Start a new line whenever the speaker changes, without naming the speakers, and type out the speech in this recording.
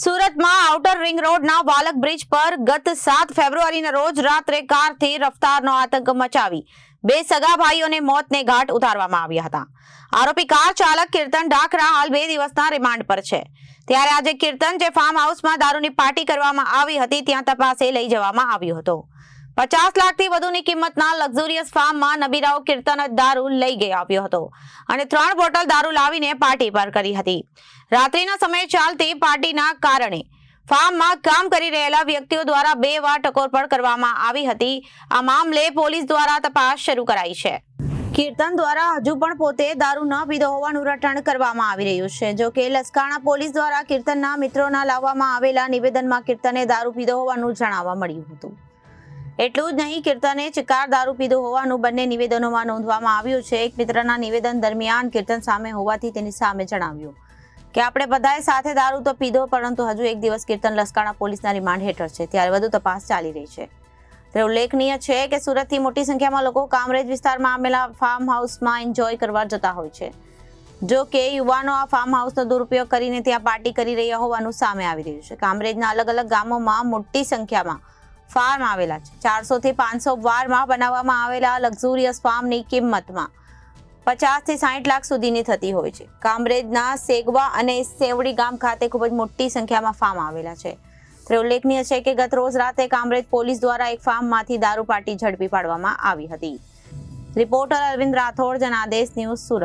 સુરતમાં outer ring રોડના Valak bridge પર ગત સાત ફેબ્રુઆરીના રોજ રાત્રે કારથી રફતારનો આતંક મચાવી બે સગા ભાઈઓને મોતને ઘાટ ઉતારવામાં આવ્યા હતા. આરોપી કાર ચાલક કીર્તન ડાકરા હાલ બે દિવસના રિમાન્ડ પર છે. ત્યારે આજે કીર્તન જે ફાર્મ હાઉસમાં દારૂની પાર્ટી કરવામાં આવી હતી, ત્યાં તપાસે લઈ જવામાં આવ્યો હતો. પચાસ લાખથી વધુની કિંમતના લક્ઝુરિયસ ફાર્મમાં નબીરાઓ કીર્તન દારૂ લઈ ગઈ આવ્યો હતો અને ત્રણ બોટલ દારૂ લાવીને પાર્ટી પર કરી હતી. રાત્રિના સમયે ચાલતી પાર્ટીના કારણે ફાર્મમાં કામ કરી રહેલા વ્યક્તિઓ દ્વારા બે વાર ટકોરપડ કરવામાં આવી હતી. આ મામલે પોલીસ દ્વારા તપાસ શરૂ કરાઈ છે. કીર્તન દ્વારા હજુ પણ પોતે દારૂ ન પીધો હોવાનું રટણ કરવામાં આવી રહ્યું છે. જો કે લસકાણા પોલીસ દ્વારા કીર્તનના મિત્રોના લાવવામાં આવેલા નિવેદનમાં કીર્તને દારૂ પીધો હોવાનું જણાવવા મળ્યું હતું. એટલું જ નહીં, કીર્તને ચિકાર દારૂ પીધો હોવાનું બંને નિવેદનોમાં નોંધવામાં આવ્યું છે. એક મિત્રના નિવેદન દરમિયાન કીર્તન સામે હોવાથી તેની સામે જણાવ્યું કે, આપણે બધાએ સાથે દારૂ તો પીધો, પરંતુ હજુ એક દિવસ કીર્તન લસકાણા પોલીસના રિમાન્ડ હેઠળ છે. ત્યારે વધુ તપાસ ચાલી રહી છે. ત્યારે ઉલ્લેખનીય છે કે, સુરતથી મોટી સંખ્યામાં લોકો કામરેજ વિસ્તારમાં આવેલા ફાર્મ હાઉસમાં એન્જોય કરવા જતા હોય છે. જો કે, યુવાનો આ ફાર્મ હાઉસનો દુરુપયોગ કરીને ત્યાં પાર્ટી કરી રહ્યા હોવાનું સામે આવી રહ્યું છે. કામરેજના અલગ અલગ ગામોમાં મોટી સંખ્યામાં ફાર્મ આવેલા છે. ચારસો થી પાંચસો વારમાં બનાવવામાં આવેલા લક્ઝુરિયસ ફાર્મની કિંમતમાં પચાસથી સાઠ લાખ સુધીની થતી હોય છે. કામરેજના સેગવા અને સેવડી ગામ ખાતે ખૂબ જ મોટી સંખ્યામાં ફાર્મ આવેલા છે. ત્યારે ઉલ્લેખનીય છે કે ગત રોજ રાતે કામરેજ પોલીસ દ્વારા એક ફાર્મમાંથી દારૂ પાર્ટી ઝડપી પાડવામાં આવી હતી. Reporter Arvind Rathod, Janadesh news Surat.